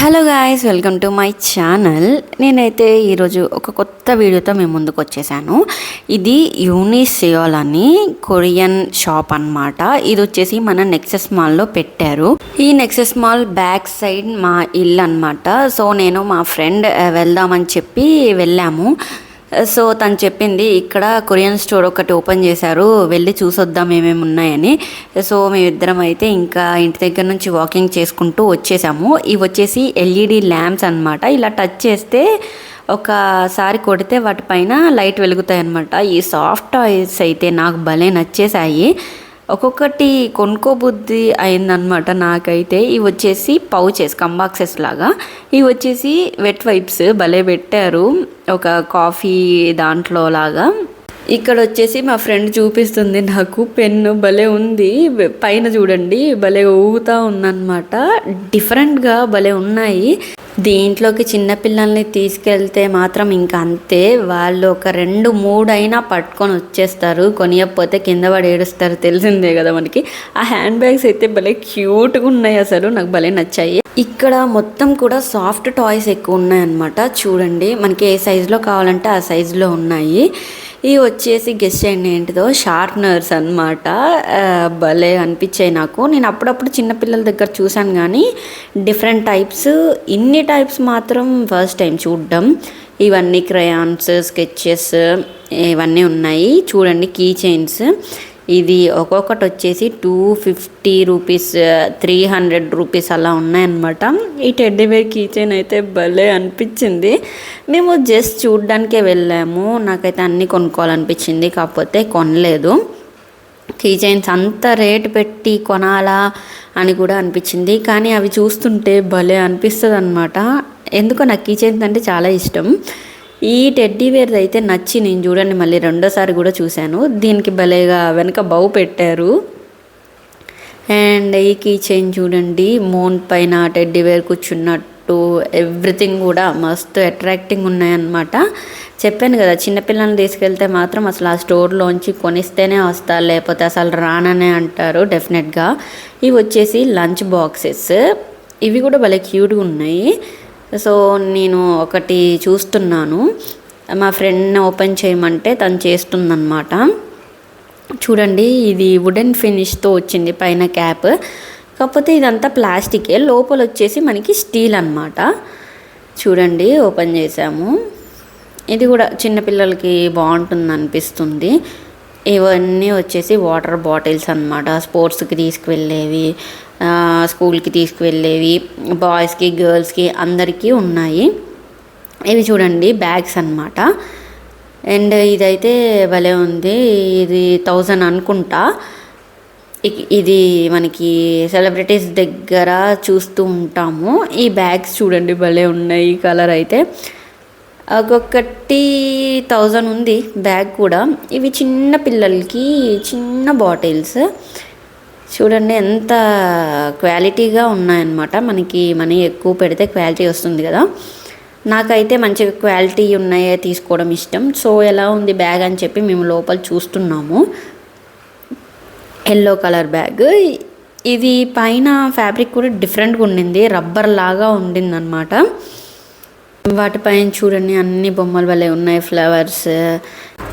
Hello guys welcome to my channel. నేనైతే ఈరోజు ఒక కొత్త వీడియోతో మేము ముందుకు వచ్చేసాను. ఇది యూనిసియోల్ అని కొరియన్ షాప్ అన్నమాట. ఇది వచ్చేసి మన నెక్సెస్ మాల్లో పెట్టారు. ఈ నెక్సెస్ మాల్ బ్యాక్ సైడ్ మా ఇల్లు అన్నమాట. సో నేను మా ఫ్రెండ్ వెళ్దామని చెప్పి వెళ్ళాము. సో తను చెప్పింది ఇక్కడ కొరియన్ స్టోర్ ఒకటి ఓపెన్ చేశారు వెళ్ళి చూసొద్దాం ఏమేమి ఉన్నాయని. సో మేమిద్దరం అయితే ఇంకా ఇంటి దగ్గర నుంచి వాకింగ్ చేసుకుంటూ వచ్చేసాము. ఇవి వచ్చేసి ఎల్ఈడి ల్యాంప్స్ అన్నమాట. ఇలా టచ్ చేస్తే ఒకసారి కొడితే వాటిపైన లైట్ వెలుగుతాయి అనమాట ఈ సాఫ్ట్ టాయ్స్ అయితే నాకు భలే నచ్చేసాయి ఒక్కొక్కటి కొనుక్కోబుద్ధి అయిందనమాట నాకైతే. ఇవి వచ్చేసి పౌచెస్ కంబాక్సెస్ లాగా. ఇవి వచ్చేసి వెట్ వైప్స్ భలే పెట్టారు. ఒక కాఫీ దాంట్లో లాగా. ఇక్కడ వచ్చేసి మా ఫ్రెండ్ చూపిస్తుంది నాకు. పెన్ను భలే ఉంది. పైన చూడండి. భలే ఊగుతూ ఉందన్నమాట. డిఫరెంట్గా భలే ఉన్నాయి. దీంట్లోకి చిన్నపిల్లల్ని తీసుకెళ్తే మాత్రం ఇంకా అంతే. వాళ్ళు ఒక రెండు మూడు అయినా పట్టుకొని వచ్చేస్తారు. కొనియకపోతే కింద పడి ఏడుస్తారు. తెలిసిందే కదా మనకి. ఆ హ్యాండ్ బ్యాగ్స్ అయితే భలే క్యూట్గా ఉన్నాయి అసలు. నాకు భలే నచ్చాయి. ఇక్కడ మొత్తం కూడా సాఫ్ట్ టాయ్స్ ఎక్కువ ఉన్నాయన్నమాట. చూడండి మనకి ఏ సైజులో కావాలంటే ఆ సైజులో ఉన్నాయి. ఇవి వచ్చేసి గెస్ట్ చేయండి ఏంటిదో షార్ప్నర్స్ అనమాట భలే అనిపించాయి నాకు. నేను అప్పుడప్పుడు చిన్నపిల్లల దగ్గర చూశాను కానీ డిఫరెంట్ టైప్స్ ఇన్ని టైప్స్ మాత్రం ఫస్ట్ టైం చూడడం. ఇవన్నీ క్రయాన్స్ స్కెచెస్ ఇవన్నీ ఉన్నాయి. చూడండి కీ చైన్స్ ఇది ఒక్కొక్కటి వచ్చేసి two fifty rupees three hundred rupees అలా ఉన్నాయన్నమాట. ఈ టెడ్డీ బేర్ కీ చైన్ అయితే భలే అనిపించింది. మేము జస్ట్ చూడ్డానికే వెళ్ళాము. నాకైతే అన్నీ కొనుక్కోవాలనిపించింది కాకపోతే కొనలేదు. కీ చైన్స్ అంత రేటు పెట్టి కొనాలా అని కూడా అనిపించింది. కానీ అవి చూస్తుంటే భలే అనిపిస్తుంది అనమాట ఎందుకో నాకు కీ చైన్స్ అంటే చాలా ఇష్టం. ఈ టెడ్డీ వేర్ అయితే నచ్చి నేను చూడండి మళ్ళీ రెండోసారి కూడా చూశాను. దీనికి భలేగా వెనక బౌ పెట్టారు. అండ్ ఈ కీ చైన్ చూడండి మోన్ పైన టెడ్డీ వేర్ కూర్చున్నట్టు ఎవ్రీథింగ్ కూడా మస్తు అట్రాక్టింగ్ ఉన్నాయన్నమాట. చెప్పాను కదా చిన్నపిల్లల్ని తీసుకెళ్తే మాత్రం అసలు ఆ స్టోర్లోంచి కొనిస్తేనే వస్తారు లేకపోతే అసలు రాననే అంటారు డెఫినెట్గా. ఇవి వచ్చేసి లంచ్ బాక్సెస్. ఇవి కూడా భలే క్యూట్గా ఉన్నాయి. సో నేను ఒకటి చూస్తున్నాను. మా ఫ్రెండ్ని ఓపెన్ చేయమంటే తను చేస్తుందన్నమాట. చూడండి ఇది వుడెన్ ఫినిష్తో వచ్చింది పైన క్యాప్ కాకపోతే ఇదంతా ప్లాస్టికే లోపల వచ్చేసి మనకి స్టీల్ అనమాట చూడండి ఓపెన్ చేసాము ఇది కూడా చిన్నపిల్లలకి బాగుంటుంది అనిపిస్తుంది. ఇవన్నీ వచ్చేసి వాటర్ బాటిల్స్ అనమాట స్పోర్ట్స్కి తీసుకువెళ్ళేవి. స్కూల్కి తీసుకువెళ్ళేవి బాయ్స్కి గర్ల్స్కి అందరికీ ఉన్నాయి. ఇవి చూడండి బ్యాగ్స్ అనమాట అండ్ ఇదైతే భలే ఉంది. ఇది థౌజండ్ అనుకుంటా. ఇది మనకి సెలబ్రిటీస్ దగ్గర చూస్తూ ఉంటాము. ఈ బ్యాగ్స్ చూడండి భలే ఉన్నాయి ఈ కలర్ అయితే. ఒక్కొక్కటి థౌజండ్ ఉంది బ్యాగ్ కూడా. ఇవి చిన్న పిల్లలకి చిన్న బాటిల్స్. చూడండి ఎంత క్వాలిటీగా ఉన్నాయన్నమాట. మనకి మనీ ఎక్కువ పెడితే క్వాలిటీ వస్తుంది కదా. నాకైతే మంచిగా క్వాలిటీ ఉన్నాయే తీసుకోవడం ఇష్టం. సో ఎలా ఉంది బ్యాగ్ అని చెప్పి మేము లోపల చూస్తున్నాము. Yellow colour bag. ఇది పైన ఫ్యాబ్రిక్ కూడా డిఫరెంట్గా ఉండింది. రబ్బర్ లాగా ఉండిందనమాట వాటిపైన చూడండి అన్ని బొమ్మలు వల్లే ఉన్నాయి. ఫ్లవర్స్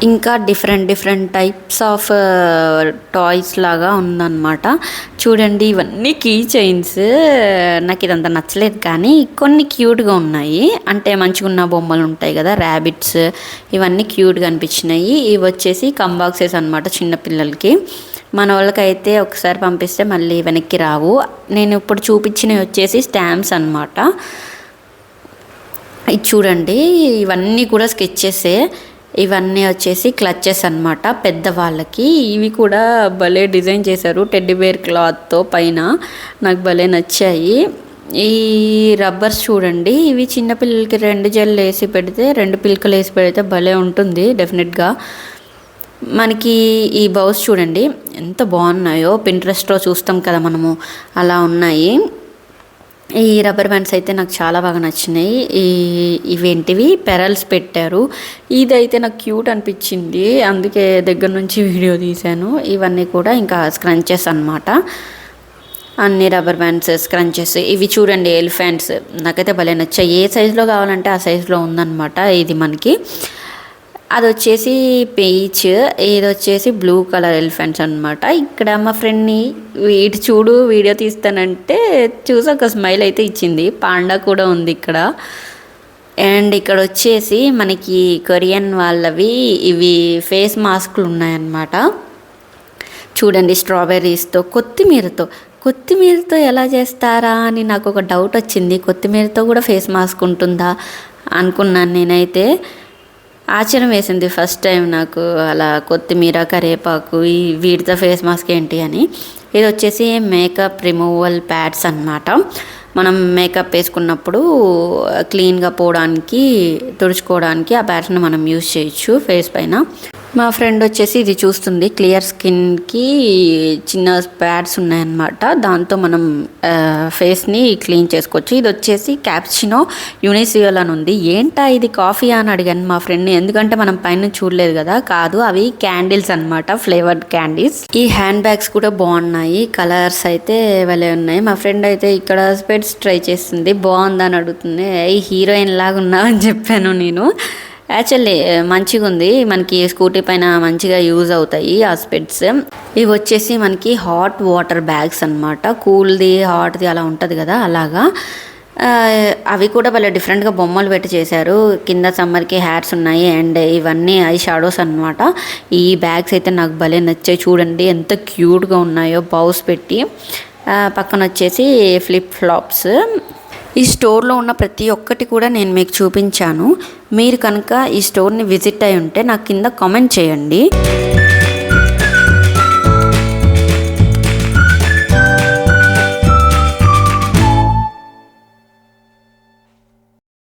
ఇంకా different different types of toys లాగా ఉందన్నమాట. చూడండి ఇవన్నీ కీ చైన్స్ నాకు ఇదంతా నచ్చలేదు కానీ కొన్ని క్యూట్గా ఉన్నాయి. అంటే మంచిగా ఉన్న బొమ్మలు ఉంటాయి కదా ర్యాబిట్స్ ఇవన్నీ క్యూట్గా అనిపించినాయి. ఇవి వచ్చేసి కంబాక్సెస్ అనమాట చిన్నపిల్లలకి మన వాళ్ళకైతే ఒకసారి పంపిస్తే మళ్ళీ వెనక్కి రావు. నేను ఇప్పుడు చూపించినవి వచ్చేసి స్టాంప్స్ అనమాట ఇది చూడండి ఇవన్నీ కూడా స్కెచెసే ఇవన్నీ వచ్చేసి క్లచెస్ అనమాట పెద్దవాళ్ళకి ఇవి కూడా భలే డిజైన్ చేశారు. టెడ్డీబేర్ క్లాత్తో పైన. నాకు భలే నచ్చాయి. ఈ రబ్బర్స్ చూడండి. ఇవి చిన్నపిల్లలకి రెండు జల్లు వేసి పెడితే రెండు పిల్కలు వేసి పెడితే భలే ఉంటుంది డెఫినెట్గా మనకి ఈ బౌస్ చూడండి. ఎంత బాగున్నాయో. పింట్రెస్ట్లో చూస్తాం కదా మనము. అలా ఉన్నాయి. ఈ రబ్బర్ బ్యాండ్స్ అయితే నాకు చాలా బాగా నచ్చినాయి. ఈ ఇవేంటివి? పెరల్స్ పెట్టారు. ఇదైతే నాకు క్యూట్ అనిపించింది. అందుకే దగ్గర నుంచి వీడియో తీశాను. ఇవన్నీ కూడా ఇంకా స్క్రంచెస్ అనమాట అన్ని రబ్బర్ బ్యాండ్స్ స్క్రంచెస్. ఇవి చూడండి ఎలిఫెంట్స్. నాకైతే భలే నచ్చాయి. ఏ సైజులో కావాలంటే ఆ సైజులో ఉందన్నమాట ఇది మనకి. అది వచ్చేసి పీచ్ ఇది వచ్చేసి బ్లూ కలర్ ఎలిఫెంట్స్ అనమాట ఇక్కడ మా ఫ్రెండ్ని వీటి చూడు వీడియో తీస్తానంటే చూసి ఒక స్మైల్ అయితే ఇచ్చింది. పాండా కూడా ఉంది ఇక్కడ. అండ్ ఇక్కడ వచ్చేసి మనకి కొరియన్ వాళ్ళవి ఇవి ఫేస్ మాస్క్లు ఉన్నాయన్నమాట. చూడండి స్ట్రాబెర్రీస్తో కొత్తిమీరతో. కొత్తిమీరతో ఎలా చేస్తారా అని నాకు ఒక డౌట్ వచ్చింది. కొత్తిమీరతో కూడా ఫేస్ మాస్క్ ఉంటుందా అనుకున్నాను నేనైతే. ఆశ్చర్యం వేసింది ఫస్ట్ టైం నాకు అలా కొత్తిమీర కరివేపాకు ఈ వీటితో ఫేస్ మాస్క్ ఏంటి అని. ఇది వచ్చేసి మేకప్ రిమూవల్ ప్యాడ్స్ అన్నమాట. మనం మేకప్ వేసుకున్నప్పుడు క్లీన్గా పోవడానికి తుడుచుకోవడానికి ఆ ప్యాడ్స్ని మనం యూజ్ చేయొచ్చు ఫేస్ పైన. మా ఫ్రెండ్ వచ్చేసి ఇది చూస్తుంది క్లియర్ స్కిన్కి చిన్న ప్యాడ్స్ ఉన్నాయన్నమాట. దాంతో మనం ఫేస్ని క్లీన్ చేసుకోవచ్చు. ఇది వచ్చేసి క్యాప్చినో యూనిసియల్ అని ఉంది. ఏంటా ఇది కాఫీ అని అడిగాను మా ఫ్రెండ్ని. ఎందుకంటే మనం పైన చూడలేదు కదా కాదు అవి క్యాండిల్స్ అన్నమాట ఫ్లేవర్డ్ క్యాండిల్స్. ఈ హ్యాండ్ బ్యాగ్స్ కూడా బాగున్నాయి కలర్స్ అయితే భలే ఉన్నాయి. మా ఫ్రెండ్ అయితే ఇక్కడ స్పెట్స్ ట్రై చేస్తుంది బాగుందని అడుగుతుంది. ఈ హీరోయిన్ లాగా ఉన్నావు అని చెప్పాను నేను. యాక్చువల్లీ మంచిగా ఉంది మనకి స్కూటీ పైన మంచిగా యూజ్ అవుతాయి ఆ స్పెట్స్ ఇవి వచ్చేసి మనకి హాట్ వాటర్ బ్యాగ్స్ అన్నమాట. కూల్ది హాట్ది అలా ఉంటుంది కదా అలాగా. అవి కూడా భలే డిఫరెంట్గా బొమ్మలు పెట్టి చేశారు. కింద సమ్మర్కి హ్యాట్స్ ఉన్నాయి. అండ్ ఇవన్నీ ఐ షాడోస్ అన్నమాట. ఈ బ్యాగ్స్ అయితే నాకు భలే నచ్చాయి. చూడండి ఎంత క్యూట్గా ఉన్నాయో. బౌస్ పెట్టి పక్కన వచ్చేసి ఫ్లిప్ ఫ్లాప్స్ ఈ స్టోర్లో ఉన్న ప్రతి ఒక్కటి కూడా నేను మీకు చూపించాను. మీరు కనుక ఈ స్టోర్ని విజిట్ అయి ఉంటే నాకు కింద కామెంట్ చేయండి.